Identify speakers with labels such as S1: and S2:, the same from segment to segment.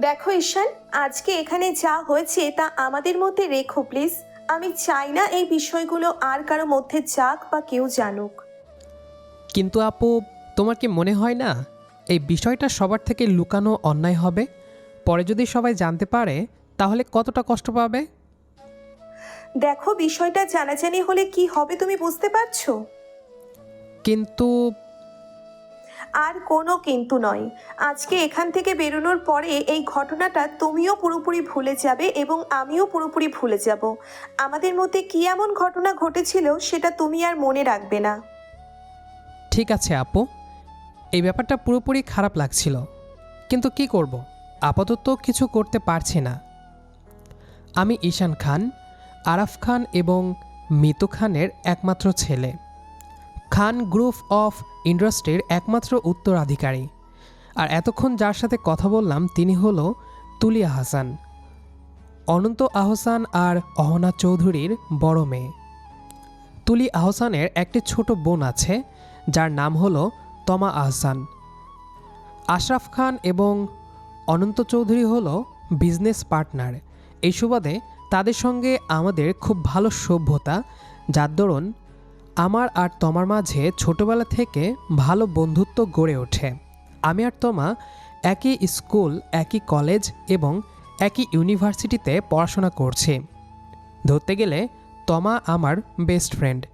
S1: দেখো ঈশান আজকে এখানে যা হয়েছে তা আমাদের মধ্যে রেখো প্লিজ। আমি চাই না এই বিষয়গুলো আর কারও মধ্যে যাক বা কেউ জানুক।
S2: কিন্তু আপু তোমার কি মনে হয় না? এই বিষয়টা সবার থেকে লুকানো অন্যায় হবে? পরে যদি সবাই জানতে পারে তাহলে কতটা কষ্ট পাবে?
S1: দেখো বিষয়টা জানাজানি হলে কি হবে তুমি বুঝতে পারছ?
S2: কিন্তু
S1: আর কোনো কিন্তু নয়। আজকে এখান থেকে বেরোনোর পরে এই ঘটনাটা তুমিও পুরোপুরি ভুলে যাবে এবং আমিও পুরোপুরি ভুলে যাব। আমাদের মধ্যে কি এমন ঘটনা ঘটেছিল সেটা তুমি আর মনে রাখবে না।
S2: ঠিক আছে, আপু। এই ব্যাপারটা পুরোপুরি খারাপ লাগছিল। কিন্তু কি করব? আপাতত কিছু করতে পারছি না। আমি ঈশান খান, আরাফ খান এবং মিতু খানের একমাত্র ছেলে। খান গ্রুপ অফ ইন্ডাস্ট্রির একমাত্র উত্তরাধিকারী। আর এতক্ষণ যার সাথে কথা বললাম তিনি হল তুলিয়া হাসান। অনন্ত আহসান আর অহনা চৌধুরীর বড় মেয়ে। তুলি আহসানের একটি ছোট বোন আছে, যার নাম হল তমা আহসান। আশরাফ খান এবং অনন্ত চৌধুরী হল বিজনেস পার্টনার। এই সুবাদে তাদের সঙ্গে আমাদের খুব ভালো সভ্যতা, যার দরুন আমার আর তোমার মাঝে ছোটবেলা থেকে ভালো বন্ধুত্ব গড়ে ওঠে। আমি আর তোমা একই স্কুল, একই কলেজ এবং একই ইউনিভার্সিটিতে পড়াশোনা করছি। ধরতে গেলে তমা আমার বেস্ট ফ্রেন্ড।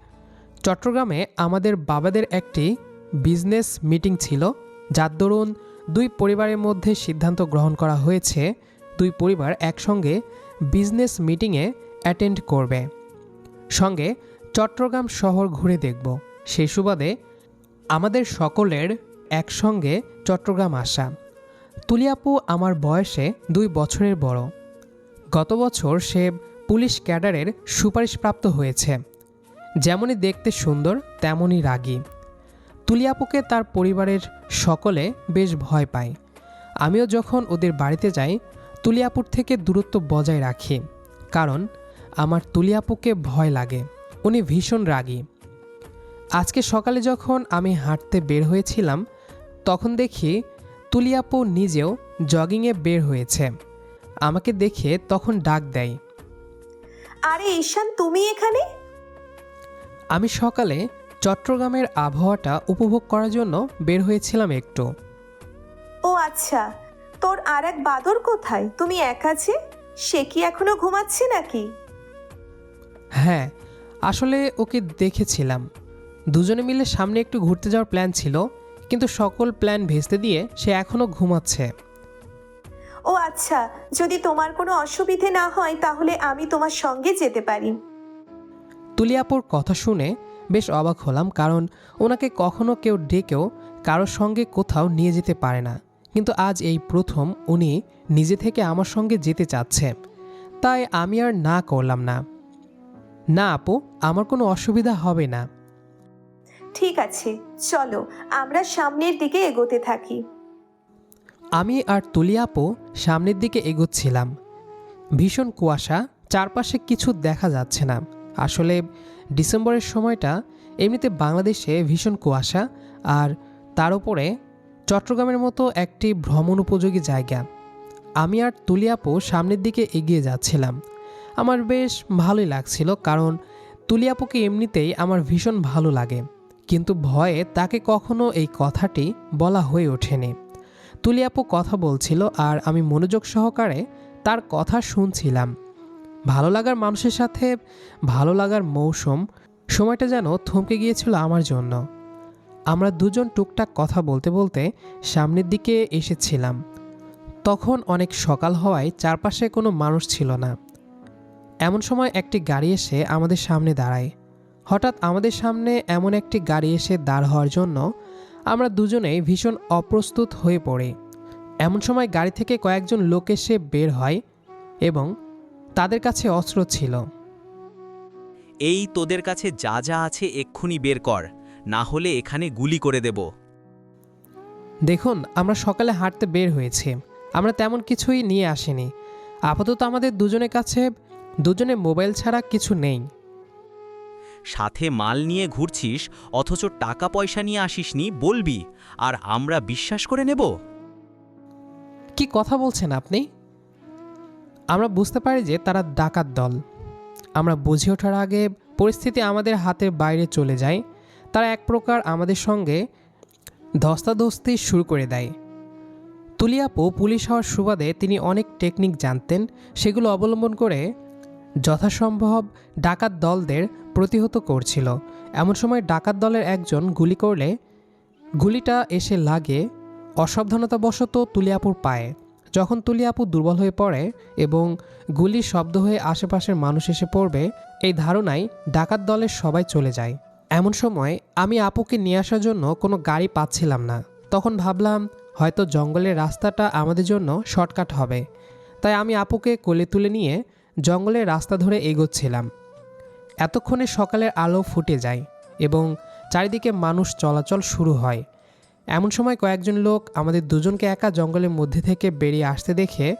S2: চট্টগ্রামে আমাদের বাবাদের একটি বিজনেস মিটিং ছিল, যার দরুন দুই পরিবারের মধ্যে সিদ্ধান্ত গ্রহণ করা হয়েছে, দুই পরিবার একসঙ্গে বিজনেস মিটিংয়ে অ্যাটেন্ড করবে। সঙ্গে চট্টগ্রাম শহর ঘুরে দেখব। সেই সুবাদে আমাদের সকলের একসঙ্গে চট্টগ্রাম আসা। তুলিয়াপু আমার বয়সে দুই বছরের বড়। গত বছর সে পুলিশ ক্যাডারের সুপারিশপ্রাপ্ত হয়েছে। যেমনই দেখতে সুন্দর, তেমনই রাগী। তুলিয়াপুকে তার পরিবারের সকলে বেশ ভয় পায়। আমিও যখন ওদের বাড়িতে যাই, তুলিয়াপুর থেকে দূরত্ব বজায় রাখি। কারণ আমার তুলিয়াপুকে ভয় লাগে। উনি ভীষণ রাগী। আজকে সকালে যখন আমি হাঁটতে বের হয়েছিলাম তখন দেখি তুলিয়াপু নিজেও জগিংয়ে বের হয়েছে। আমাকে দেখে তখন ডাক দেয়
S1: আরে ঈশান তুমি এখানে?
S2: আমি সকালে চট্টগ্রামের আবহাওয়াটা উপভোগ করার জন্য বের হয়েছিলাম একটু।
S1: ও আচ্ছা তোর আর এক বাদর কোথায়? তুমি একা যে? সে কি এখনও ঘুমাচ্ছে নাকি?
S2: হ্যাঁ আসলে ওকে দেখেছিলাম। দুজনে মিলে সামনে একটু ঘুরতে যাওয়ার প্ল্যান ছিল কিন্তু সকল প্ল্যান ভেস্তে দিয়ে সে এখনও ঘুমাচ্ছে।
S1: ও আচ্ছা যদি তোমার কোনো অসুবিধে না হয় তাহলে আমি তোমার সঙ্গে যেতে পারি।
S2: তুলিয়াপুর কথা শুনে বেশ অবাক হলাম কারণ ওনাকে কখনো কেউ ডেকেও কারোর সঙ্গে কোথাও নিয়ে যেতে পারে না। কিন্তু আজ এই প্রথম উনি নিজে থেকে আমার সঙ্গে যেতে চাচ্ছে। তাই আমি আর না করলাম না। না আপু আমার কোনো অসুবিধা হবে না।
S1: ঠিক আছে চলো আমরা সামনের দিকে এগোতে থাকি।
S2: আমি আর তুলিয়াপো সামনের দিকে এগোচ্ছিলাম। ভীষণ কুয়াশা চারপাশে কিছু দেখা যাচ্ছে না। আসলে ডিসেম্বরের সময়টা এমনিতে বাংলাদেশে ভীষণ কুয়াশা আর তার উপরে চট্টগ্রামের মতো একটি ভ্রমণ উপযোগী জায়গা। আমি আর তুলিয়াপো সামনের দিকে এগিয়ে যাচ্ছিলাম। আমার বেশ ভালোই লাগছিল কারণ তুলিয়াপুকে এমনিতেই আমার ভীষণ ভালো লাগে। কিন্তু ভয়ে তাকে কখনো এই কথাটি বলা হয়ে ওঠেনি। তুলিয়াপু কথা বলছিল আর আমি মনোযোগ সহকারে তার কথা শুনছিলাম। ভালো লাগার মানুষের সাথে ভালো লাগার মৌসুম সময়টা যেন থমকে গিয়েছিল আমার জন্য। আমরা দুজন টুকটাক কথা বলতে বলতে সামনের দিকে এসেছিলাম। তখন অনেক সকাল হওয়ায় চারপাশে কোনো মানুষ ছিল না। এমন সময় একটি গাড়ি এসে আমাদের সামনে দাঁড়ায়। হঠাৎ আমাদের সামনে এমন একটি গাড়ি এসে দাঁড় হওয়ার জন্য আমরা দুজনেই ভীষণ অপ্রস্তুত হয়ে পড়ি। এমন সময় গাড়ি থেকে কয়েকজন লোক এসে বের হয় এবং তাদের কাছে অস্ত্র ছিল।
S3: এই তোদের কাছে যা যা আছে এক্ষুনি বের কর না হলে এখানে গুলি করে দেব।
S2: দেখুন আমরা সকালে হাঁটতে বের হয়েছি। আমরা তেমন কিছুই নিয়ে আসিনি। আপাতত আমাদের দুজনের কাছে দুজনে মোবাইল ছাড়া কিছু নেই।
S3: সাথে মাল নিয়ে ঘুরছিস অথচ টাকা পয়সা নিয়ে আসিসনি বলবি আর আমরা বিশ্বাস করে নেব?
S2: কি কথা বলছেন আপনি? আমরা বুঝতে পারি যে তারা ডাকাত দল। আমরা বুঝে ওঠার আগে পরিস্থিতি আমাদের হাতের বাইরে চলে যায়। তারা এক প্রকার আমাদের সঙ্গে ধস্তাধস্তি শুরু করে দেয়। তুলিয়াপু পুলিশ হওয়ার সুবাদে তিনি অনেক টেকনিক জানতেন সেগুলো অবলম্বন করে যথাসম্ভব ডাকাত দলদের প্রতিহত করছিল। এমন সময় ডাকাত দলের একজন গুলি করলে, গুলিটা এসে লাগে অসাবধানতাবশত তুলিয়াপুর পায়ে। যখন তুলিয়াপু দুর্বল হয়ে পড়ে এবং গুলির শব্দ হয়ে আশেপাশের মানুষ এসে পড়বে, এই ধারণায় ডাকাত দলের সবাই চলে যায়। এমন সময় আমি আপুকে নিয়ে আসার জন্য কোনো গাড়ি পাচ্ছিলাম না। তখন ভাবলাম, হয়তো জঙ্গলের রাস্তাটা আমাদের জন্য শর্টকাট হবে। তাই আমি আপুকে কোলে তুলে নিয়ে জঙ্গলের রাস্তা ধরে এগোচ্ছিলাম। এতক্ষণে সকালের আলো ফুটে যায় এবং চারিদিকে মানুষ চলাচল শুরু হয়। এমন সময় কয়েকজন লোক আমাদের দুজনকে একা জঙ্গলের মধ্যে থেকে বেরিয়ে আসতে দেখে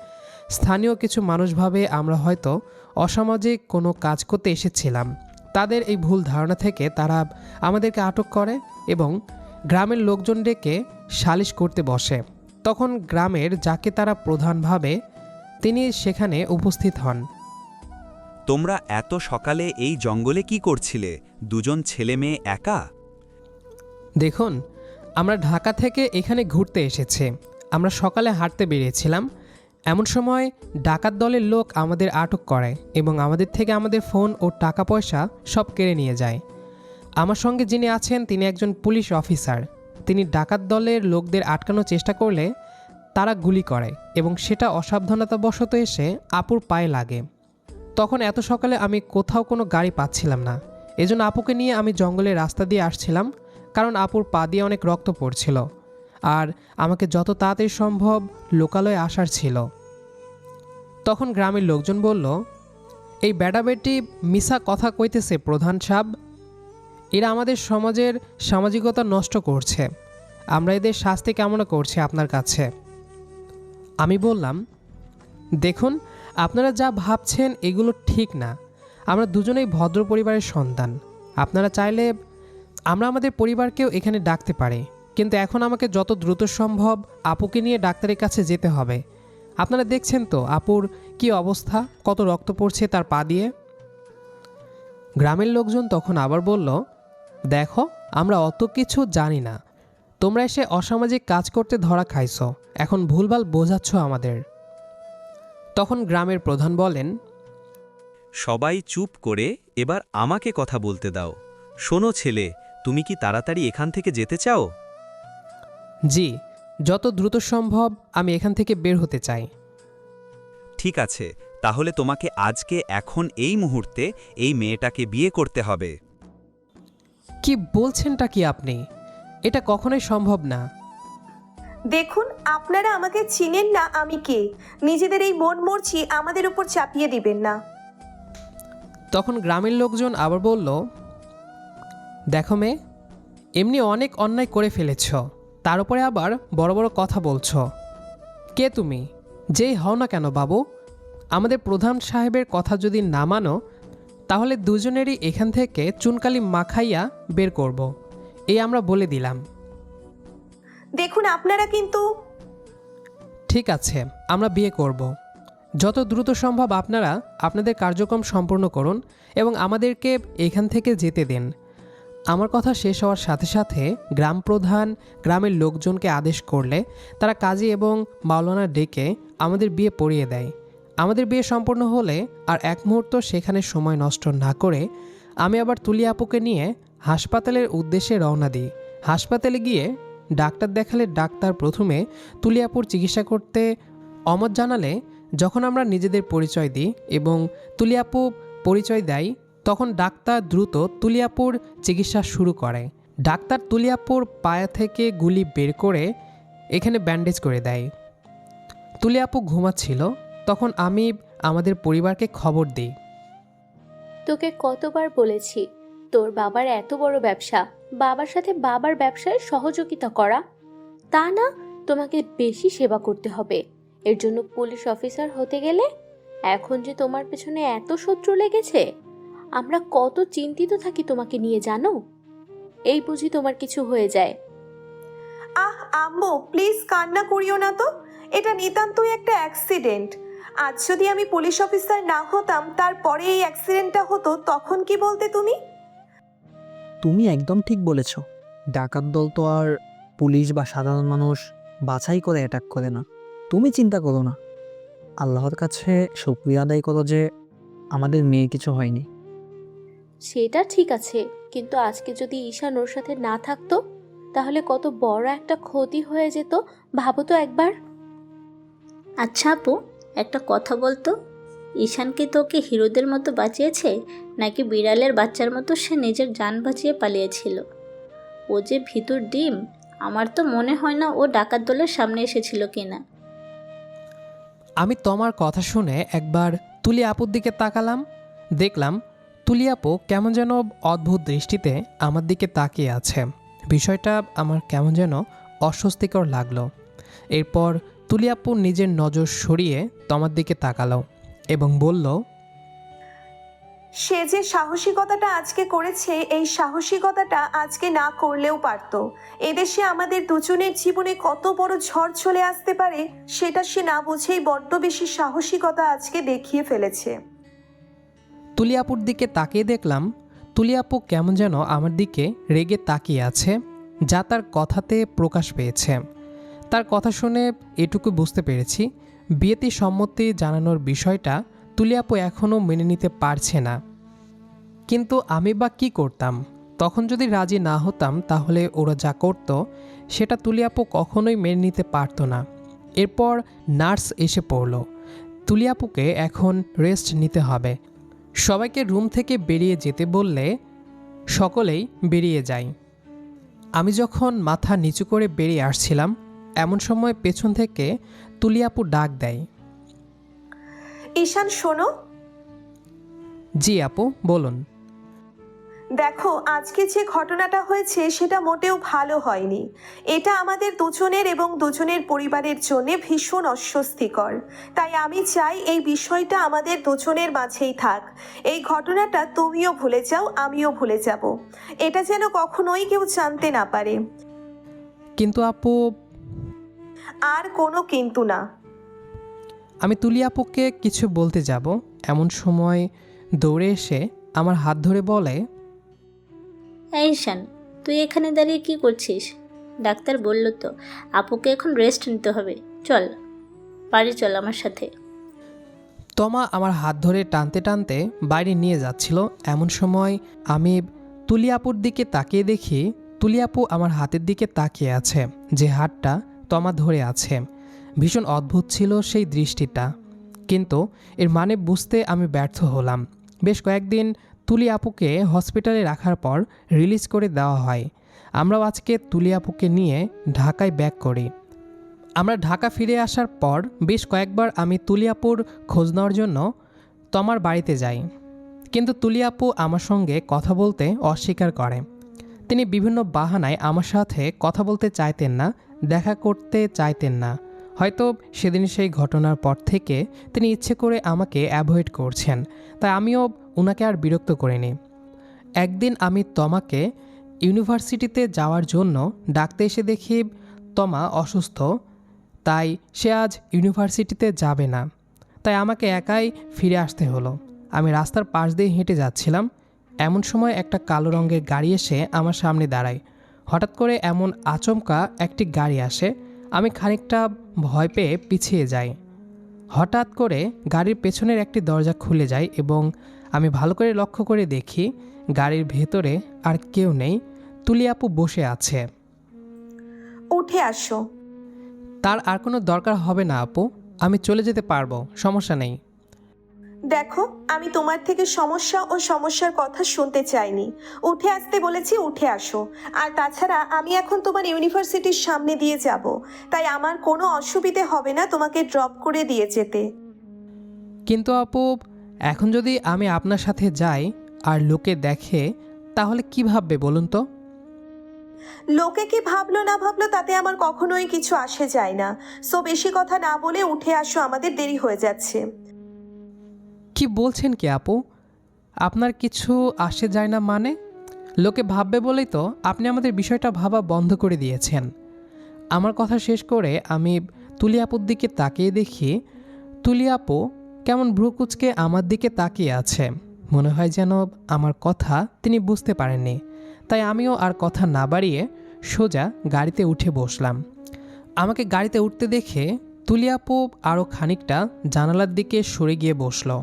S2: স্থানীয় কিছু মানুষ ভাবে আমরা হয়তো অসামাজিক কোনো কাজ করতে এসেছিলাম। তাদের এই ভুল ধারণা থেকে তারা আমাদেরকে আটক করে এবং গ্রামের লোকজন ডেকে সালিশ করতে বসে। তখন গ্রামের যাকে তারা প্রধান ভাবে, তিনি সেখানে উপস্থিত হন।
S4: তোমরা এত সকালে এই জঙ্গলে কি করছিলে? দুজন ছেলে মেয়ে একা?
S2: দেখুন, আমরা ঢাকা থেকে এখানে ঘুরতে এসেছি। আমরা সকালে হাঁটতে বেরিয়েছিলাম। এমন সময় ডাকাত দলের লোক আমাদের আটক করে এবং আমাদের থেকে আমাদের ফোন ও টাকা পয়সা সব কেড়ে নিয়ে যায়। আমার সঙ্গে যিনি আছেন, তিনি একজন পুলিশ অফিসার। তিনি ডাকাত দলের লোকদের আটকানোর চেষ্টা করলে তারা গুলি করে এবং সেটা অসাবধানতাবশত এসে আপুর পায়ে লাগে। তখন এত সকালে আমি কোথাও কোনো গাড়ি পাচ্ছিলাম না। এজন্য আপুকে নিয়ে আমি জঙ্গলের রাস্তা দিয়ে আসছিলাম, কারণ আপুর পা দিয়ে অনেক রক্ত পড়ছিল। আর আমাকে যত তাড়াতাড়ি সম্ভব লোকালয়ে আসার ছিল। তখন গ্রামের লোকজন বলল, এই বেটাবেটি মিশা কথা কইতেছে প্রধান সাব। এরা আমাদের সমাজের সামাজিকতা নষ্ট করছে। আমরা এদের শাস্তি কামনা করছি আপনার কাছে। আমি বললাম, দেখুন আপনারা যা ভাবছেন এগুলো ঠিক না। আমরা দুজনেই ভদ্র পরিবারের সন্তান। আপনারা চাইলে আমরা আমাদের পরিবারকেও এখানে ডাকতে পারি। কিন্তু এখন আমাকে যত দ্রুত সম্ভব আপুকে নিয়ে ডাক্তারের কাছে যেতে হবে। আপনারা দেখছেন তো আপুর কি অবস্থা? কত রক্ত পড়ছে তার পা দিয়ে? গ্রামের লোকজন তখন আবার বলল, দেখো, আমরা অত কিছু জানি না। তোমরা এসে অসামাজিক কাজ করতে ধরা খাইছ। এখন ভুলভাল বোঝাচ্ছ আমাদের। তখন গ্রামের প্রধান বলেন
S4: সবাই চুপ করে এবার আমাকে কথা বলতে দাও। শোনো ছেলে তুমি কি তাড়াতাড়ি এখান থেকে যেতে চাও?
S2: জি যত দ্রুত সম্ভব আমি এখান থেকে বের হতে চাই।
S4: ঠিক আছে তাহলে তোমাকে আজকে এখন এই মুহূর্তে এই মেয়েটাকে বিয়ে করতে হবে।
S2: কি বলছেনটা কি আপনি? এটা কখনোই সম্ভব না।
S1: দেখুন, আপনারা আমাকে চিনেন না আমি কে। নিজেদের এই মন মরছি আমাদের উপর চাপিয়ে দিবেন না।
S2: তখন গ্রামের লোকজন আবার বলল, দেখো মেয়ে, এমনি অনেক অন্যায় করে ফেলেছ, তার উপরে আবার বড় বড় কথা বলছ। কে তুমি? যেই হও না কেন বাবু? আমাদের প্রধান সাহেবের কথা যদি না মানো, তাহলে দুজনেরই এখান থেকে চুনকালি মাখাইয়া বের করব। এই আমরা বলে দিলাম।
S1: দেখুন, আপনারা কিন্তু
S2: ঠিক আছে, আমরা বিয়ে করব। যত দ্রুত সম্ভব আপনারা আপনাদের কার্যক্রম সম্পূর্ণ করুন এবং আমাদেরকে এখান থেকে যেতে দিন। আমার কথা শেষ হওয়ার সাথে সাথে গ্রাম প্রধান, গ্রামের লোকজনকে আদেশ করলে তারা কাজী এবং মাওলানা ডেকে আমাদের বিয়ে পড়িয়ে দেয়। আমাদের বিয়ে সম্পূর্ণ হলে আর এক মুহূর্ত সেখানে সময় নষ্ট না করে আমি আবার তুলি আপুকে নিয়ে হাসপাতালের উদ্দেশ্যে রওনা দিই। হাসপাতালে গিয়ে ডাক্তার দেখালে ডাক্তার প্রথমে তুলিয়াপুর চিকিৎসা করতে, অমত জানালে যখন আমরা নিজেদের পরিচয় দিই এবং তুলিয়াপু পরিচয় দেয়, তখন ডাক্তার দ্রুত তুলিয়াপুর চিকিৎসা শুরু করে। ডাক্তার তুলিয়াপুর পায়া থেকে গুলি বের করে এখানে ব্যান্ডেজ করে দেয়। তুলিয়াপু ঘুমাচ্ছিল, তখন আমি আমাদের পরিবারকে খবর দিই।
S5: তোকে কতবার বলেছি, তোর বাবার এত বড় ব্যবসা। বাবার সাথে বাবার ব্যবসায় সহযোগিতা করা, তা না তোমাকে বেশি সেবা করতে হবে। এর জন্য পুলিশ অফিসার হতে গেলে এখন যে তোমার পেছনে এত শত্রু লেগেছে, আমরা কত চিন্তিত থাকি তোমাকে নিয়ে, জানো? এই বুঝি তোমার কিছু হয়ে যায়।
S1: আহ, আম্মু প্লিজ কান্না করিও না তো। এটা নিতান্তই একটা অ্যাক্সিডেন্ট আজ যদি আমি পুলিশ অফিসার না হতাম, তারপরে এই অ্যাক্সিডেন্টটা হতো, তখন কি বলতে তুমি?
S6: তুমি একদম ঠিক বলেছ। ডাকাত দল তো আর পুলিশ বা সাধারণ মানুষ বাছাই করে অ্যাটাক করে না। তুমি চিন্তা করো না। আল্লাহর কাছে শুক্রিয়া আদায় করো যে আমাদের মেয়ে কিছু হয়নি।
S5: সেটা ঠিক আছে কিন্তু আজকে যদি ঈশান ওর সাথে না থাকতো তাহলে কত বড় একটা ক্ষতি হয়ে যেত ভাবো তো একবার।
S7: আচ্ছা আপু একটা কথা বলতো? ঈশান কি তোকে হিরোদের মতো বাঁচিয়েছে, নাকি বিড়ালের বাচ্চার মতো সে নিজের যান বাঁচিয়ে পালিয়েছিল? ও যে ভিতর ডিম, আমার তো মনে হয় না ও ডাকাত দলের সামনে এসেছিল কিনা।
S2: আমি তোমার কথা শুনে একবার তুলি আপুর দিকে তাকালাম, দেখলাম তুলি আপু কেমন যেন অদ্ভুত দৃষ্টিতে আমার দিকে তাকিয়ে আছে। বিষয়টা আমার কেমন যেন অস্বস্তিকর লাগল। এরপর তুলি আপু নিজের নজর সরিয়ে তোমার দিকে তাকালো। এবং বলল
S1: সে যে সাহসিকতাটা আজকে করেছে এই সাহসিকতাটা আজকে না করলেও পারতো। এদেশে আমাদের দুজনের জীবনে কত বড় ঝড় চলে আসতে পারে সেটা সে না বুঝেই বড্ড বেশি সাহসিকতা আজকে দেখিয়ে ফেলেছে।
S2: তুলিয়াপুর দিকে তাকিয়ে দেখলাম তুলিয়াপু কেমন যেন আমার দিকে রেগে তাকিয়ে আছে যা তার কথাতে প্রকাশ পেয়েছে। তার কথা শুনে এটুকু বুঝতে পেরেছি বিয়েতে সম্মতি জানানোর বিষয়টা তুলিয়াপু এখনও মেনে নিতে পারছে না। কিন্তু আমি বা কী করতাম? তখন যদি রাজি না হতাম, তাহলে ওরা যা করতো, সেটা তুলিয়াপু কখনোই মেনে নিতে পারতো না। এরপর নার্স এসে পড়ল। তুলিয়াপুকে এখন রেস্ট নিতে হবে। সবাইকে রুম থেকে বেরিয়ে যেতে বললে সকলেই বেরিয়ে যায়। আমি যখন মাথা নিচু করে বেরিয়ে আসছিলাম এমন সময় পেছন থেকে তুলিয়াপু ডাক দেয়।
S1: ঈশান শোনো।
S2: জি আপু বলুন।
S1: দেখো আজকে যে ঘটনাটা হয়েছে সেটা মোটেও ভালো হয়নি। এটা আমাদের দুজনের এবং দুজনের পরিবারের জন্য ভীষণ অস্বস্তিকর। তাই আমি চাই এই বিষয়টা আমাদের দুজনের মাঝেই থাক। এই ঘটনাটা তুমিও ভুলে যাও আমিও ভুলে যাব। এটা যেন কখনোই কেউ জানতে না পারে।
S2: কিন্তু আপু
S1: আর কোনো কিন্তু না।
S2: আমি তুলি আপুকে কিছু বলতে যাব। এমন সময় দৌড়ে এসে আমার হাত ধরে বলে
S7: এই ঈশান তুই এখানে দাঁড়িয়ে কি করছিস? ডাক্তার বলল তো আপুকে এখন রেস্ট নিতে হবে। চল বাড়ি চল আমার সাথে।
S2: তমা আমার হাত ধরে টানতে টানতে বাইরে নিয়ে যাচ্ছিল। এমন সময় আমি তুলিয়াপুর দিকে তাকিয়ে দেখি তুলিয়াপু আমার হাতের দিকে তাকিয়ে আছে। যে হাতটা তমা ধরে আছে। ভীষণ অদ্ভুত ছিল সেই দৃষ্টিটা। কিন্তু এর মানে বুঝতে আমি ব্যর্থ হলাম। বেশ কয়েকদিন তুলি আপুকে হসপিটালে রাখার পর রিলিজ করে দেওয়া হয়। আমরাও আজকে তুলি আপুকে নিয়ে ঢাকায় ব্যাক করি। আমরা ঢাকা ফিরে আসার পর বেশ কয়েকবার আমি তুলিয়াপুর খোঁজ নেওয়ার জন্য তমার বাড়িতে যাই। কিন্তু তুলিয়াপু আমার সঙ্গে কথা বলতে অস্বীকার করে। তিনি বিভিন্ন বাহানায় আমার সাথে কথা বলতে চাইতেন না দেখা করতে চাইতেন না। হয়তো সেদিন সেই ঘটনার পর থেকে তিনি ইচ্ছে করে আমাকে অ্যাভয়েড করছেন, তাই আমিও ওনাকে আর বিরক্ত করিনি। একদিন আমি তমাকে ইউনিভার্সিটিতে যাওয়ার জন্য ডাকতে এসে দেখি তমা অসুস্থ, তাই সে আজ ইউনিভার্সিটিতে যাবে না, তাই আমাকে একাই ফিরে আসতে হলো। আমি রাস্তার পাশ দিয়ে হেঁটে যাচ্ছিলাম, এমন সময় একটা কালো রঙের গাড়ি এসে আমার সামনে দাঁড়ায়। হঠাৎ করে এমন আচমকা একটি গাড়ি আসে আমি খানিকটা ভয় পেয়ে পিছিয়ে যাই। হঠাৎ করে গাড়ির পেছনের একটি দরজা খুলে যায় এবং আমি ভালো করে লক্ষ্য করে দেখি গাড়ির ভেতরে আর কেউ নেই তুলি আপু বসে আছে।
S1: উঠে আসো।
S2: তার আর কোনো দরকার হবে না আপু আমি চলে যেতে পারব সমস্যা নেই।
S1: দেখো আমি তোমার থেকে সমস্যা ও সমস্যার কথা শুনতে চাইনি। উঠে আসতে বলেছি উঠে আসো। আর তাছাড়া আমি এখন তোমার ইউনিভার্সিটির সামনে দিয়ে যাব। তাই আমার কোনো অসুবিধে হবে না তোমাকে ড্রপ করে দিয়ে যেতে।
S2: কিন্তু আপু এখন যদি আমি আপনার সাথে যাই আর লোকে দেখে তাহলে কি ভাববে বলুন তো?
S1: লোকে কি ভাবলো না ভাবলো তাতে আমার কখনোই কিছু আসে যায় না। সো বেশি কথা না বলে উঠে আসো আমাদের দেরি হয়ে যাচ্ছে।
S2: কি বলছেন কি আপু? আপনার কিছু আসে যায় না মানে? লোকে ভাববে বলেই তো আপনি আমাদের বিষয়টা ভাবা বন্ধ করে দিয়েছেন। আমার কথা শেষ করে আমি তুলিয়াপুর দিকে তাকিয়ে দেখি তুলিয়াপু কেমন ভ্রুকুচকে আমার দিকে তাকিয়ে আছে? মনে হয় যেন আমার কথা তিনি বুঝতে পারেননি। তাই আমিও আর কথা না বাড়িয়ে সোজা গাড়িতে উঠে বসলাম। আমাকে গাড়িতে উঠতে দেখে তুলিয়াপু আরও খানিকটা জানালার দিকে সরে গিয়ে বসল।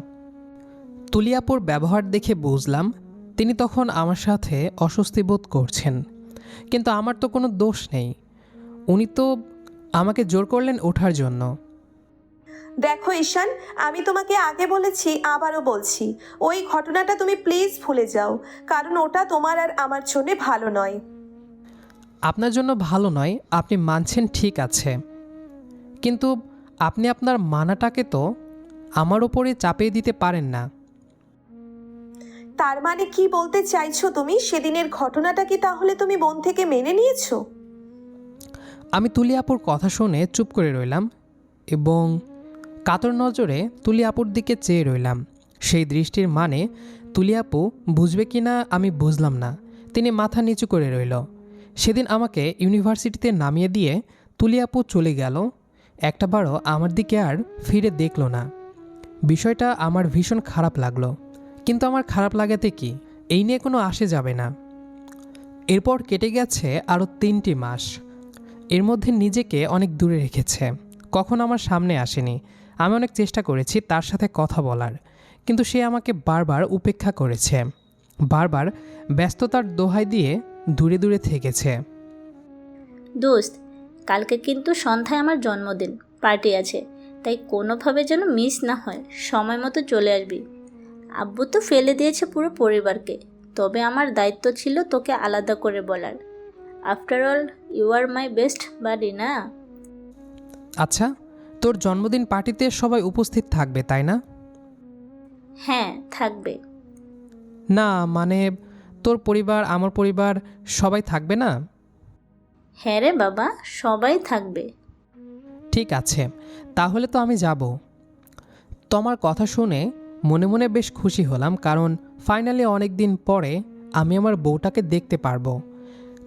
S2: তুলিয়াপুর ব্যবহার দেখে বুঝলাম তিনি তখন আমার সাথে অস্বস্তি বোধ করছেন। কিন্তু আমার তো কোনো দোষ নেই। উনি তো আমাকে জোর করলেন ওঠার জন্য।
S1: দেখো ঈশান আমি তোমাকে আগে বলেছি আবারও বলছি। ওই ঘটনাটা তুমি প্লিজ ভুলে যাও কারণ ওটা তোমার আর আমার জন্য ভালো নয়।
S2: আপনার জন্য ভালো নয় আপনি মানছেন ঠিক আছে। কিন্তু আপনি আপনার মানাটাকে তো আমার ওপরে চাপিয়ে দিতে পারেন না।
S1: তার মানে কি বলতে চাইছো তুমি? সেদিনের ঘটনাটা কি তাহলে তুমি মন থেকে মেনে নিয়েছো?
S2: আমি তুলি আপুর কথা শুনে চুপ করে রইলাম এবং কাতর নজরে তুলি আপুর দিকে চেয়ে রইলাম। সেই দৃষ্টির মানে তুলি আপু বুঝবে কি না আমি বুঝলাম না। তিনি মাথা নিচু করে রইল। সেদিন আমাকে ইউনিভার্সিটিতে নামিয়ে দিয়ে তুলি আপু চলে গেল। একটাবারও আমার দিকে আর ফিরে দেখল না। বিষয়টা আমার ভীষণ খারাপ লাগল। কিন্তু আমার খারাপ লাগাতে কি? এই নিয়ে কোনো আসে যাবে না। এরপর কেটে গেছে আরও তিনটি মাস। এর মধ্যে নিজেকে অনেক দূরে রেখেছে। কখন আমার সামনে আসেনি। আমি অনেক চেষ্টা করেছি তার সাথে কথা বলার। কিন্তু সে আমাকে বারবার উপেক্ষা করেছে। বারবার ব্যস্ততার দোহাই দিয়ে দূরে দূরে থেকেছে।
S7: দোস্ত, কালকে কিন্তু সন্ধ্যায় আমার জন্মদিন। পার্টি আছে। তাই কোনোভাবে যেন মিস না হয়। সময় মতো চলে আসবি। আব্বু তো ফেলে দিয়েছে পুরো পরিবারকে। তবে আমার দায়িত্ব ছিল তোকে আলাদা করে বলার। After all you are my best buddy না?
S2: আচ্ছা তোর জন্মদিন পার্টিতে সবাই উপস্থিত থাকবে তাই না?
S7: হ্যাঁ থাকবে।
S2: না মানে তোর পরিবার আমার পরিবার সবাই থাকবে না?
S7: হ্যাঁ রে বাবা সবাই থাকবে।
S2: ঠিক আছে তাহলে তো আমি যাব। তোমার কথা শুনে মনে মনে বেশ খুশি হলাম কারণ ফাইনালি অনেক দিন পরে আমি আমার বউটাকে দেখতে পারব।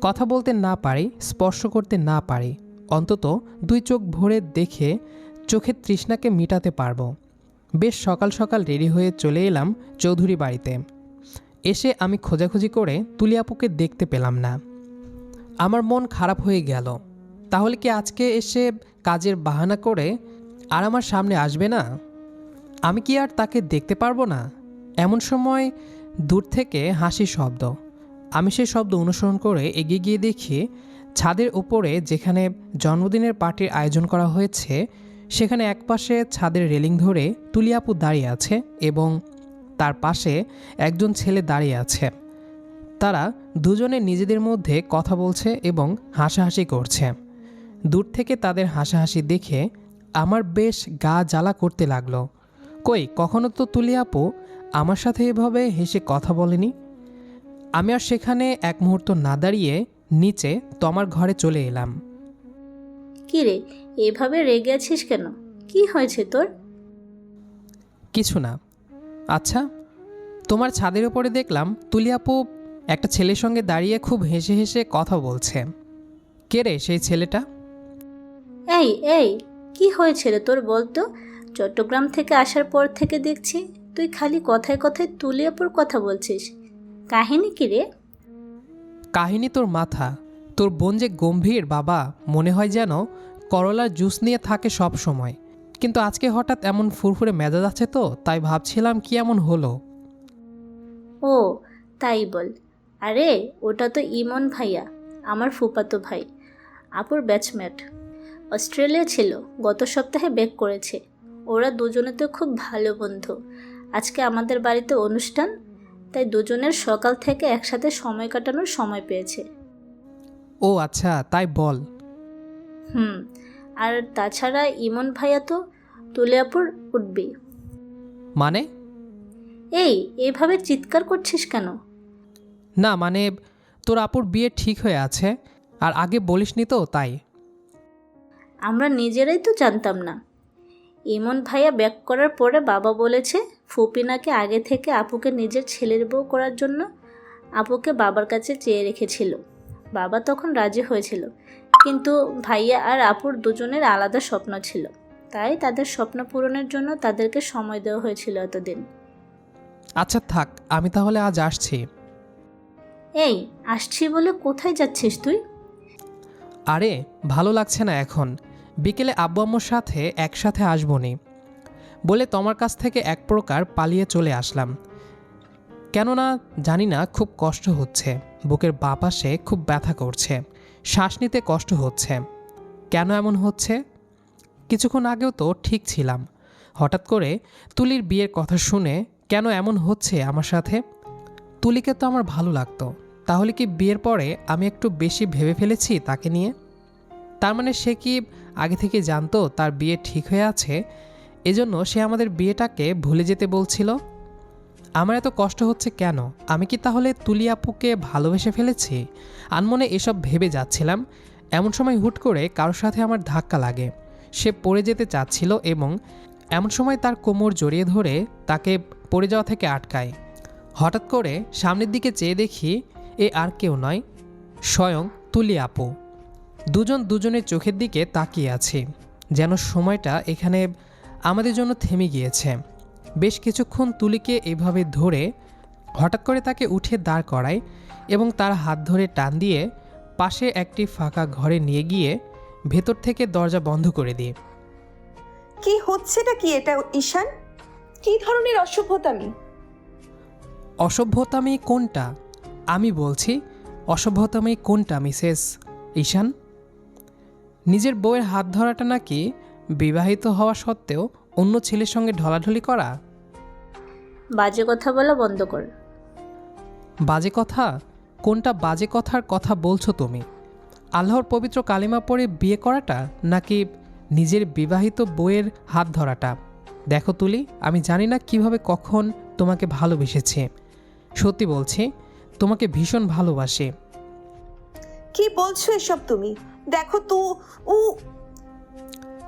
S2: কথা বলতে না পারি, স্পর্শ করতে না পারি। অন্তত দুই চোখ ভরে দেখে চোখের তৃষ্ণাকে মিটাতে পারব। বেশ সকাল সকাল রেডি হয়ে চলে এলাম চৌধুরী বাড়িতে। এসে আমি খোঁজাখুঁজি করে তুলিয়াপুকে দেখতে পেলাম না। আমার মন খারাপ হয়ে গেল। তাহলে কি আজকে এসে কাজের বাহানা করে আর আমার সামনে আসবে না? আমি কি আর তাকে দেখতে পারব না? এমন সময় দূর থেকে হাসির শব্দ। আমি সেই শব্দ অনুসরণ করে এগিয়ে গিয়ে দেখি ছাদের উপরে যেখানে জন্মদিনের পার্টির আয়োজন করা হয়েছে, সেখানে একপাশে ছাদের রেলিং ধরে তুলিয়াপু দাঁড়িয়ে আছে এবং তার পাশে একজন ছেলে দাঁড়িয়ে আছে। তারা দুজনে নিজেদের মধ্যে কথা বলছে এবং হাসাহাসি করছে। দূর থেকে তাদের হাসাহাসি দেখে আমার বেশ গা জ্বালা করতে লাগল। কই কখনো তো তুলি আপু আমার সাথে এভাবে হেসে কথা বলেনি? আমি আর সেখানে এক মুহূর্ত না দাঁড়িয়ে নিচে তোমার ঘরে চলে এলাম।
S7: কি রে এভাবে রেগে আছিস কেন? কি হয়েছে তোর?
S2: কিছু না। আচ্ছা তোমার ছাদের ওপরে দেখলাম তুলি আপু একটা ছেলের সঙ্গে দাঁড়িয়ে খুব হেসে হেসে কথা বলছে। কে রে সেই ছেলেটা?
S7: এই এই কি হয়েছে রে তোর বলতো? চট্টগ্রাম থেকে আসার পর থেকে দেখছি তুই খালি কথায় কথায় তুলিয়াপুর কথা বলছিস। কাহিনী কি রে?
S2: কাহিনী তোর মাথা। তোর বোন যে গম্ভীর বাবা মনে হয় যেন করলার জুস নিয়ে থাকে সব সময়। কিন্তু আজকে হঠাৎ এমন ফুরফুরে মেজাজ আছে তো তাই ভাবছিলাম কি এমন হলো।
S7: ও তাই বল। আরে ওটা তো ইমন ভাইয়া আমার ফুপাতো ভাই আপুর ব্যাচমেট অস্ট্রেলিয়া ছিল গত সপ্তাহে ব্যাক করেছে। ওরা দুজনে তো খুব ভালো বন্ধু। আজকে আমাদের বাড়িতে অনুষ্ঠান তাই দুজনের সকাল থেকে একসাথে সময় কাটানোর সময় পেয়েছে।
S2: ও আচ্ছা তাই বল।
S7: হুম আর তাছাড়া ইমন ভাইয়া তো তুলিয়াপুর উঠবি।
S2: মানে?
S7: এই এভাবে চিৎকার করছিস কেন?
S2: না মানে তোর আপুর বিয়ে ঠিক হয়ে আছে আর আগে বলিসনি তো তাই।
S7: আমরা নিজেরাই তো জানতাম না। ইমন ভাইয়া ব্যাক করার পরে বাবা বলেছে ফুপিনাকে আগে থেকে আপুকে নিজের ছেলের বউ করার জন্য আপুকে বাবার কাছে চেয়ে রেখেছিল। বাবা তখন রাজি হয়েছিল। কিন্তু ভাইয়া আর আপুর দুজনের আলাদা স্বপ্ন ছিল। তাই তাদের স্বপ্ন পূরণের জন্য তাদেরকে সময় দেওয়া হয়েছিল এতদিন।
S2: আচ্ছা থাক আমি তাহলে আজ আসছি।
S7: এই আসছি বলে কোথায় যাচ্ছিস তুই?
S2: আরে ভালো লাগছে না এখন। বিকেলে আব্বু আম্মুর সাথে একসাথে আসব নি। বলে তোমার কাছ থেকে এক প্রকার পালিয়ে চলে আসলাম। কেননা জানি না খুব কষ্ট হচ্ছে। বুকের বাঁ পাশে খুব ব্যথা করছে। শ্বাস নিতে কষ্ট হচ্ছে। কেন এমন হচ্ছে? কিছুক্ষণ আগেও তো ঠিক ছিলাম। হঠাৎ করে তুলির বিয়ের কথা শুনে কেন এমন হচ্ছে আমার সাথে? তুলিকে তো আমার ভালো লাগতো। তাহলে কি বিয়ের পরে আমি একটু বেশি ভেবে ফেলেছি তাকে নিয়ে? তার মানে সে কি আগে থেকে জানতো তার বিয়ে ঠিক হয়ে আছে, এজন্য সে আমাদের বিয়েটাকে ভুলে যেতে বলছিল। আমার এত কষ্ট হচ্ছে কেন? আমি কি তাহলে তুলি আপুকে ভালোবেসে ফেলেছি? আনমনে এসব ভেবে যাচ্ছিলাম। এমন সময় হুট করে কারোর সাথে আমার ধাক্কা লাগে। সে পড়ে যেতে চাচ্ছিল এবং এমন সময় তার কোমর জড়িয়ে ধরে তাকে পড়ে যাওয়া থেকে আটকায়। হঠাৎ করে সামনের দিকে চেয়ে দেখি এ আর কেউ নয়, স্বয়ং তুলি আপু। দুজন দুজনের চোখের দিকে তাকিয়ে আছি। যেন সময়টা এখানে আমাদের জন্য থেমে গিয়েছে। বেশ কিছুক্ষণ তুলিকে এভাবে ধরে হঠাৎ করে তাকে উঠে দাঁড় করায় এবং তার হাত ধরে টান দিয়ে পাশে একটি ফাঁকা ঘরে নিয়ে গিয়ে ভেতর থেকে দরজা বন্ধ করে দিই।
S1: কি হচ্ছেটা কি এটা ঈশান? কি ধরনের অসভ্যতামি?
S2: অসভ্যতামি কোনটা? আমি বলছি অসভ্যতামি কোনটা মিসেস? ঈশান? নিজের বউয়ের হাত ধরাটা নাকি বিবাহিত হওয়া সত্ত্বেও অন্য ছেলের সঙ্গে ঢলাঢলি করা?
S7: বাজে কথা বলা বন্ধ কর।
S2: বাজে কথা? কোনটা বাজে কথার কথা বলছো তুমি? আল্লাহর পবিত্র কালিমা পড়ে বিয়ে করাটা নাকি নিজের বিবাহিত বউয়ের হাত ধরাটা? দেখো তুলি আমি জানি না কীভাবে কখন তোমাকে ভালোবেসেছে। সত্যি বলছি তোমাকে ভীষণ ভালোবাসে।
S1: কি বলছো এসব তুমি? দেখো তু উ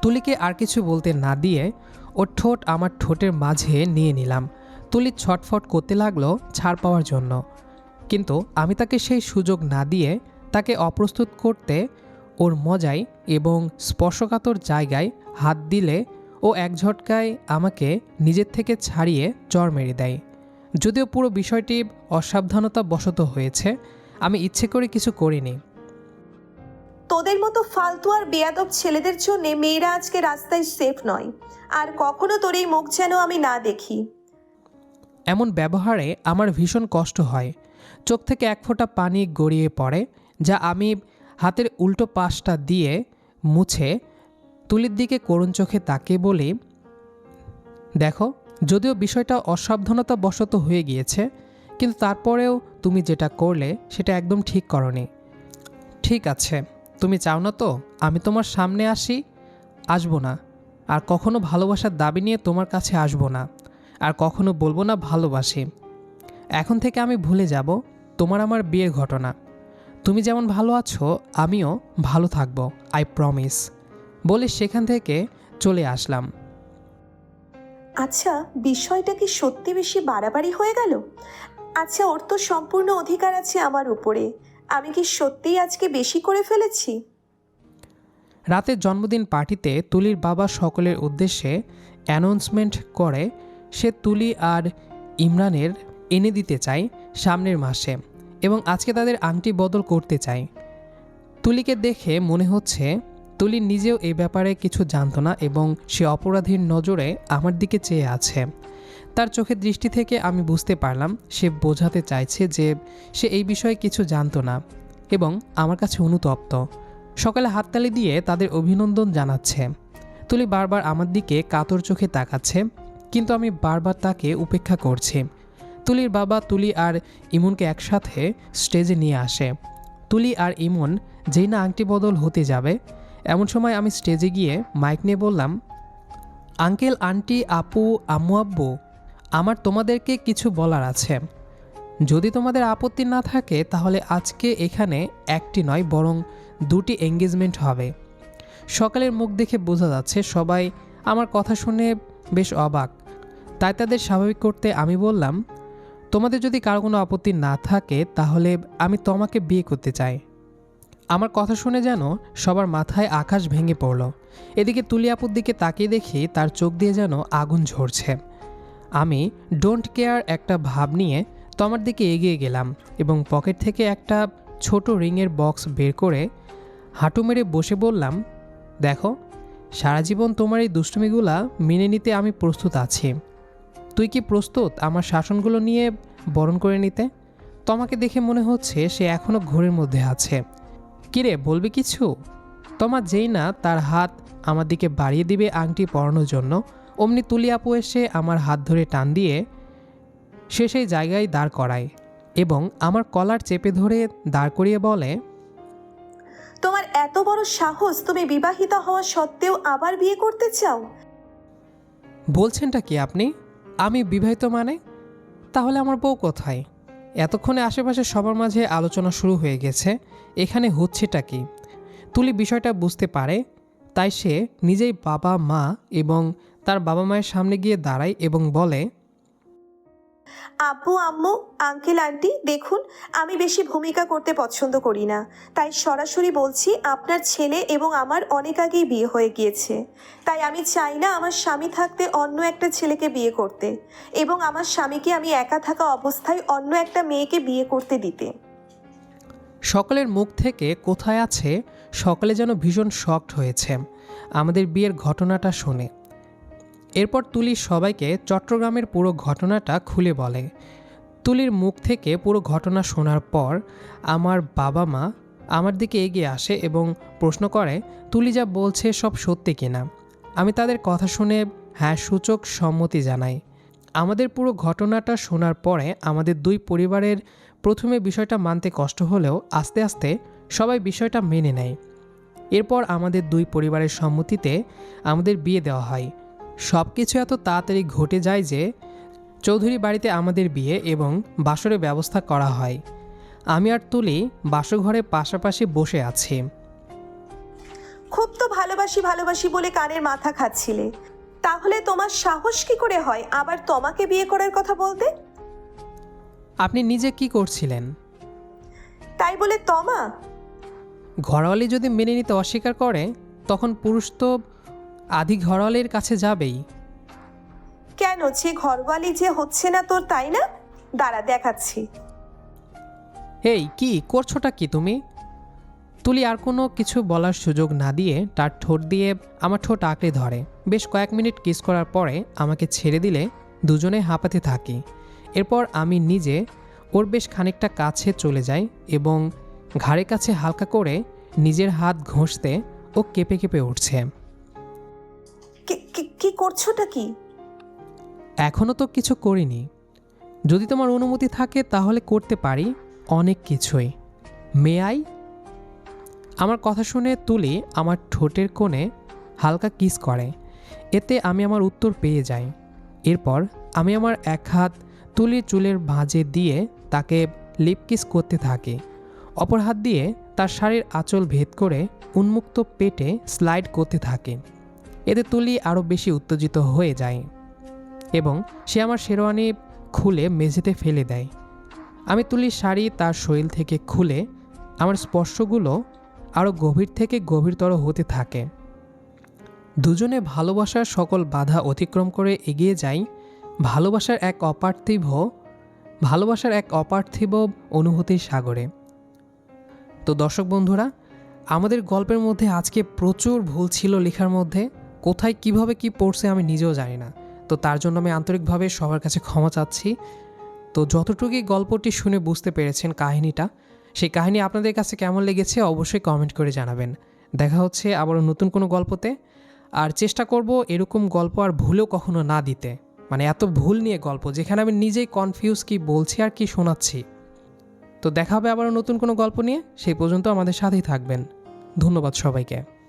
S2: তুলিকে আর কিছু বলতে না দিয়ে ওর ঠোঁট আমার ঠোঁটের মাঝে নিয়ে নিলাম। তুলি ছটফট করতে লাগল ছাড় পাওয়ার জন্য। কিন্তু আমি তাকে সেই সুযোগ না দিয়ে তাকে অপ্রস্তুত করতে ওর মজায় এবং স্পর্শকাতর জায়গায় হাত দিলে ও এক ঝটকায় আমাকে নিজের থেকে ছাড়িয়ে চড় মেরে দেয়। যদিও পুরো বিষয়টি অসাবধানতা বশত হয়েছে, আমি ইচ্ছে করে কিছু করিনি।
S1: তোদের মতো ফালতু আর বেয়াদব ছেলেদের জন্য মেয়েরা আজকে রাস্তায় সেফ নয়। আর কখনো তোর এই মুখ যেন আমি না দেখি।
S2: এমন ব্যবহারে আমার ভীষণ কষ্ট হয়। চোখ থেকে এক ফোঁটা পানি গড়িয়ে পড়ে, যা আমি হাতের উল্টো পাশটা দিয়ে মুছে তুলির দিকে করুণ চোখে তাকে বলি, দেখো, যদিও বিষয়টা অসাবধানতা বশত হয়ে গিয়েছে, কিন্তু তারপরেও তুমি যেটা করলে সেটা একদম ঠিক করনি। ঠিক আছে। তুমি চাও না তো? আমি তোমার সামনে আসি? আসব না। আর কখনো ভালোবাসার দাবি নিয়ে তোমার কাছে আসব না। আর কখনো বলব না ভালোবাসি। এখন থেকে আমি ভুলে যাব তোমার আমার বিয়ের ঘটনা। তুমি যেমন ভালো আছো, আমিও ভালো থাকব আই প্রমিস বলে সেখান থেকে চলে আসলাম।
S1: আচ্ছা বিষয়টা কি সত্যি বেশি বাড়াবাড়ি হয়ে গেল? আচ্ছা ওর তো সম্পূর্ণ অধিকার আছে আমার উপরে। আমি কি সত্যিই আজকে বেশি করে ফেলেছি?
S2: রাতের জন্মদিন পার্টিতে তুলির বাবা সকলের উদ্দেশ্যে অ্যানাউন্সমেন্ট করে সে তুলি আর ইমরানের এনে দিতে চায় সামনের মাসে এবং আজকে তাদের আংটি বদল করতে চায়। তুলিকে দেখে মনে হচ্ছে তুলি নিজেও এই ব্যাপারে কিছু জানত না এবং সে অপরাধীর নজরে আমার দিকে চেয়ে আছে। তার চোখের দৃষ্টি থেকে আমি বুঝতে পারলাম, সে বোঝাতে চাইছে যে সে এই বিষয়ে কিছু জানতো না এবং আমার কাছে অনুতপ্ত। সকালে হাততালি দিয়ে তাদের অভিনন্দন জানাচ্ছে। তুলি বারবার আমার দিকে কাতর চোখে তাকাচ্ছে, কিন্তু আমি বারবার তাকে উপেক্ষা করছি। তুলির বাবা তুলি আর ইমনকে একসাথে স্টেজে নিয়ে আসে। তুলি আর ইমন, যেই না আংটি বদল হতে যাবে। এমন সময় আমি স্টেজে গিয়ে মাইক নিয়ে বললাম, আঙ্কেল, আন্টি, আপু, আম্মু, আব্বু আমার তোমাদেরকে কিছু বলার আছে। যদি তোমাদের আপত্তি না থাকে, তাহলে আজকে এখানে একটি নয়, বরং দুটি এঙ্গেজমেন্ট হবে। সকালের মুখ দেখে বোঝা যাচ্ছে, সবাই আমার কথা শুনে বেশ অবাক। তাই তাদের স্বাভাবিক করতে আমি বললাম, তোমাদের যদি কারও কোনো আপত্তি না থাকে, তাহলে আমি তোমাকে বিয়ে করতে চাই। আমার কথা শুনে যেন সবার মাথায় আকাশ ভেঙে পড়ল। এদিকে তুলিয়াপুর দিকে তাকিয়ে দেখি, তার চোখ দিয়ে যেন আগুন ঝরছে। আমি ডোন্ট কেয়ার একটা ভাব নিয়ে তোমার দিকে এগিয়ে গেলাম এবং পকেট থেকে একটা ছোট রিংয়ের বক্স বের করে হাঁটু মেরে বসে বললাম, দেখো, সারা জীবন তোমার এই দুষ্টুমিগুলা মেনে নিতে আমি প্রস্তুত আছি। তুই কি প্রস্তুত আমার শাসনগুলো নিয়ে বরণ করে নিতে? তোমাকে দেখে মনে হচ্ছে সে এখনও ঘোরের মধ্যে আছে। কিরে, বলবি কিছু? তোমার যেই না তার হাত আমার দিকে বাড়িয়ে দিবে আংটি পরানোর জন্য। অমনি তুলি আপু এসে আমার হাত ধরে টান দিয়ে সে সেই জায়গায় দাঁড় করায় এবং আমার কলার চেপে ধরে দাঁড় করিয়ে বলে
S1: তোমার এত বড় সাহস তুমি বিবাহিত হওয়া সত্ত্বেও আবার বিয়ে করতে চাও?
S2: বলছেনটা কি আপনি? আমি বিবাহিত মানে? তাহলে আমার বউ কোথায়? এতক্ষণে আশেপাশে সবার মাঝে আলোচনা শুরু হয়ে গেছে এখানে হচ্ছেটা কি? তুলি বিষয়টা বুঝতে পারে তাই সে নিজেই বাবা মা এবং তার বাবা মায়ের সামনে গিয়ে দাঁড়ায় এবং বলে
S1: আব্বু আম্মু আঙ্কেল আন্টি দেখুন আমি বেশি ভূমিকা করতে পছন্দ করি না। তাই সরাসরি বলছি আপনার ছেলে এবং আমার অনেক আগেই বিয়ে হয়ে গিয়েছে। তাই আমি চাই না আমার স্বামী থাকতে অন্য একটা ছেলেকে বিয়ে করতে এবং আমার স্বামীকে আমি একা থাকা অবস্থায় অন্য একটা মেয়েকে বিয়ে করতে দিতে।
S2: সকলের মুখ থেকে কোথায় আছে সকলে যেন ভীষণ শকড হয়েছে। আমাদের বিয়ের ঘটনাটা শুনে। এরপর তুলি সবাইকে চট্টগ্রামের পুরো ঘটনাটা খুলে বলে। তুলির মুখ থেকে পুরো ঘটনা শোনার পর আমার বাবা মা আমার দিকে এগিয়ে আসে এবং প্রশ্ন করে, তুলি যা বলছে সব সত্যি কিনা আমি তাদের কথা শুনে হ্যাঁ সূচক সম্মতি জানাই। আমাদের পুরো ঘটনাটা শোনার পরে আমাদের দুই পরিবারের প্রথমে বিষয়টা মানতে কষ্ট হলেও আস্তে আস্তে সবাই বিষয়টা মেনে নেয়। এরপর আমাদের দুই পরিবারের সম্মতিতে আমাদের বিয়ে দেওয়া হয়। সব কিছু এত তাড়াতাড়ি ঘটে যায় যে চৌধুরী বাড়িতে আমাদের বিয়ে এবং বাসরের ব্যবস্থা করা হয়। আমি আর তুলি বাসঘরে পাশাপাশি বসে আছি।
S1: খুব তো ভালোবাসি ভালোবাসি বলে কানের মাথা খাচ্ছিলে। তাহলে তোমার সাহস কি করে হয় আবার তোমাকে বিয়ে করার কথা বলতে?
S2: আপনি নিজে কি করছিলেন?
S1: তাই বলে তমা?
S2: ঘরওয়ালি যদি মেনে নিতে অস্বীকার করে তখন পুরুষ তো আধি ঘরওয়ালির কাছে যাবেই।
S1: কেন? যে ঘরওয়ালি যে হচ্ছে না তোর তাই না? দাঁড়া দেখাচ্ছি।
S2: এই কি করছোটা কি তুমি? তুলি আর কোনো কিছু বলার সুযোগ না দিয়ে তার ঠোঁট দিয়ে আমার ঠোঁট আঁকড়ে ধরে। বেশ কয়েক মিনিট কিস করার পরে আমাকে ছেড়ে দিলে দুজনে হাঁপাতে থাকি। এরপর আমি নিজে ওর বেশ খানিকটা কাছে চলে যাই এবং ঘাড়ে কাছে হালকা করে নিজের হাত ঘষতে ও কেঁপে কেঁপে উঠছে।
S1: কি- করছোটা কি?
S2: এখনও তো কিছু করিনি। যদি তোমার অনুমতি থাকে তাহলে করতে পারি অনেক কিছুই। মে আই আমার কথা শুনে তুলি আমার ঠোঁটের কোণে হালকা কিস করে। এতে আমি আমার উত্তর পেয়ে যাই। এরপর আমি আমার এক হাত তুলির চুলের ভাঁজে দিয়ে তাকে লিপ কিস করতে থাকি। অপর হাত দিয়ে তার শাড়ির আঁচল ভেদ করে উন্মুক্ত পেটে স্লাইড করতে থাকে। এতে তুলি আরও বেশি উত্তেজিত হয়ে যায় এবং সে আমার শেরওয়ানি খুলে মেঝেতে ফেলে দেয়। আমি তুলির শাড়ি তার শরীর থেকে খুলে আমার স্পর্শগুলো আরও গভীর থেকে গভীরতর হতে থাকে। দুজনে ভালোবাসার সকল বাধা অতিক্রম করে এগিয়ে যাই। ভালোবাসার এক অপার্থিব, ভালোবাসার এক অপার্থিব অনুভূতির সাগরে। তো দর্শক বন্ধুরা, আমাদের গল্পের মধ্যে আজকে প্রচুর ভুল ছিল লেখার মধ্যে। কোথায় কীভাবে কি পড়ছে আমি নিজেও জানি না। তো তার জন্য আমি আন্তরিকভাবে সবার কাছে ক্ষমা চাচ্ছি। তো যতটুকুই গল্পটি শুনে বুঝতে পেরেছেন কাহিনীটা, সেই কাহিনী আপনাদের কাছে কেমন লেগেছে অবশ্যই কমেন্ট করে জানাবেন। দেখা হচ্ছে আবারও নতুন কোনো গল্পতে। আর চেষ্টা করব এরকম গল্প আর ভুলেও কখনো না দিতে। মানে এত ভুল নিয়ে গল্প, যেখানে আমি নিজেই কনফিউজ কি বলছি আর কি শোনাচ্ছি। তো দেখা হবে আবারও নতুন কোনো গল্প নিয়ে, সেই পর্যন্ত আমাদের সাথেই থাকবেন। ধন্যবাদ সবাইকে।